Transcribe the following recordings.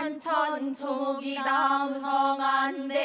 산천 초목이다 무성한데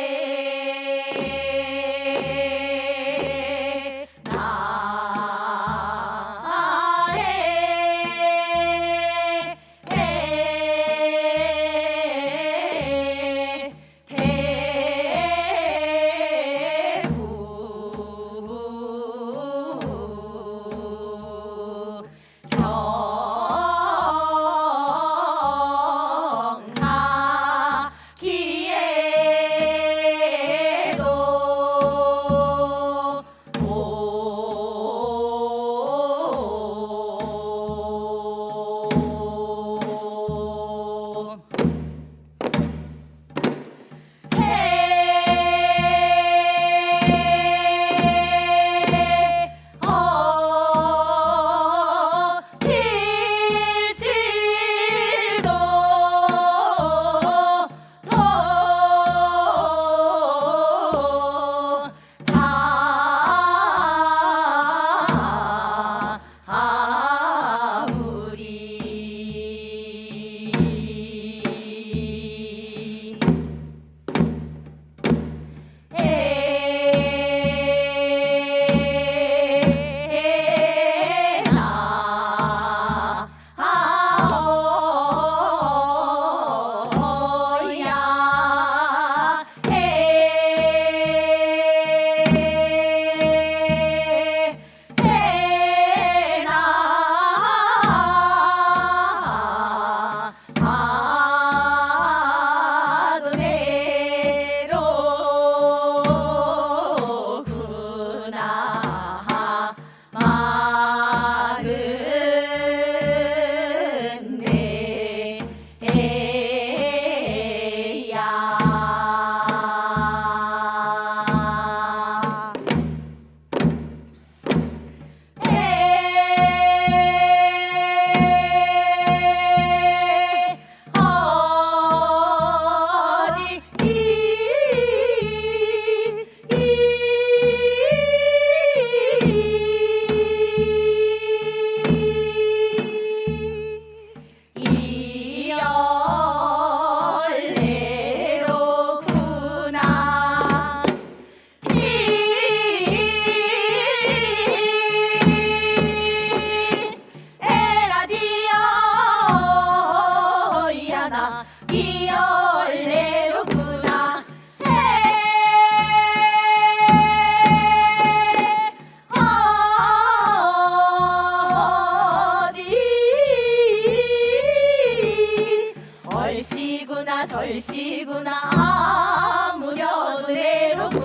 비올레로구나. 어, 어디? 얼씨구나 절씨구나. 아무려도 내로구나.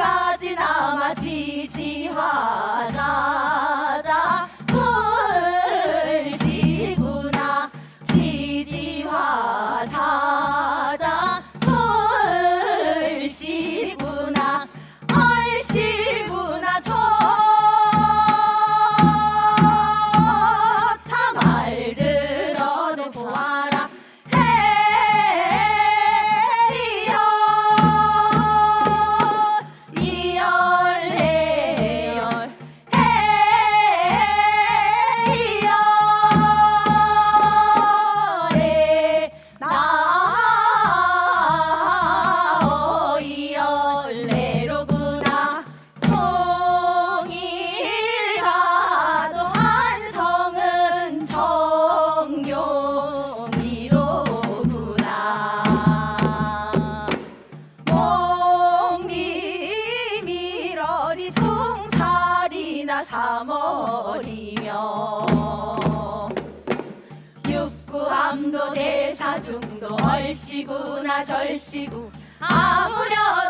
杂技大妈齐齐哈尔 나 사머리며 육구암도 대사중도 얼씨구나 절씨구 아무려도 내